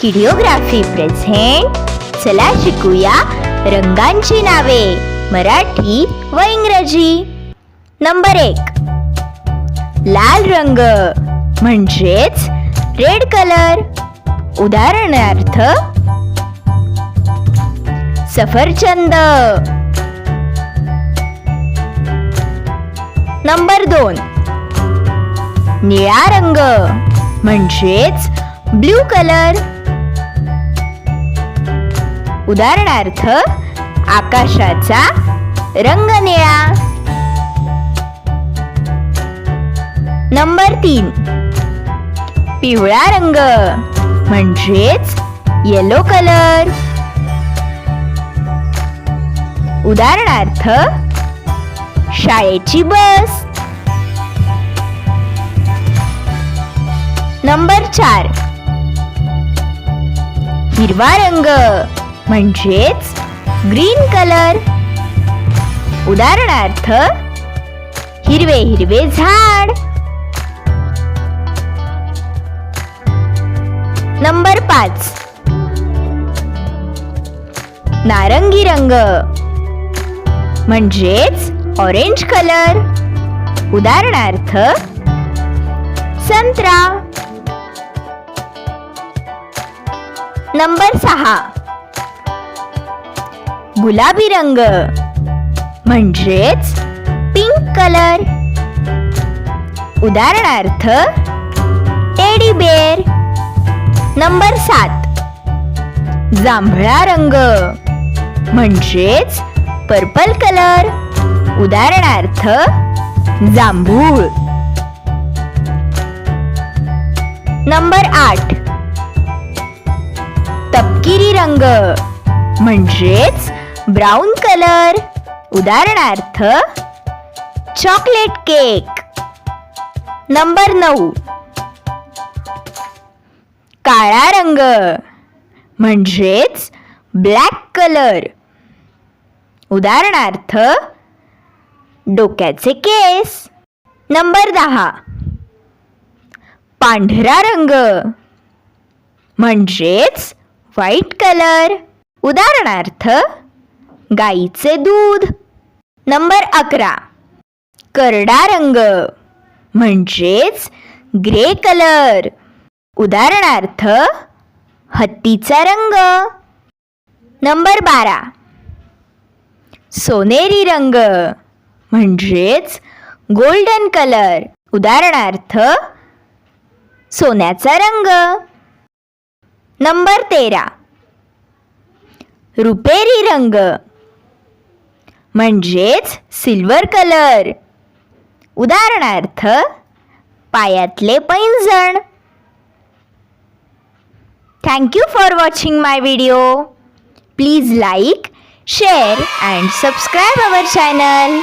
किडिओग्राफी present चला शिकूया रंगांची नावे. मराठी व इंग्रजी. नंबर एक. लाल रंग म्हणजेच रेड कलर उदाहरणार्थ सफरचंद. नंबर दोन. निळा रंग म्हणजेच ब्ल्यू कलर उदाहरणार्थ आकाशाचा रंग निळा नंबर तीन. पिवळा रंग म्हणजेच येलो कलर उदाहरणार्थ शाळेची बस. नंबर चार. हिरवा रंग म्हणजेच ग्रीन कलर. उदाहरणार्थ हिरवे हिरवे झाड. नंबर पाच. नारंगी रंग. म्हणजेच ऑरेंज कलर. उदाहरणार्थ संत्रा. नंबर सहा. गुलाबी रंग. म्हणजेच पिंक कलर उदाहरणार्थ टेडी बेर नंबर सात. जांभळा रंग. म्हणजेच पर्पल कलर उदाहरणार्थ जांभूळ. नंबर आठ. तपकिरी रंग. म्हणजेच ब्राऊन कलर. उदाहरणार्थ चॉकलेट केक. नंबर नऊ. काळा रंग म्हणजेच ब्लॅक कलर. उदाहरणार्थ डोक्याचे केस. नंबर दहा. पांढरा रंग म्हणजेच व्हाईट कलर. उदाहरणार्थ गाईचे दूध. नंबर अकरा. करडा रंग. म्हणजेच ग्रे कलर. उदाहरणार्थ हत्तीचा रंग. नंबर बारा. सोनेरी रंग. म्हणजेच गोल्डन कलर. उदाहरणार्थ सोन्याचा रंग. नंबर तेरा. रुपेरी रंग. म्हणजेच सिल्वर कलर. उदाहरणार्थ पायातले पैंजण. Thank you for watching my video please like share and subscribe our channel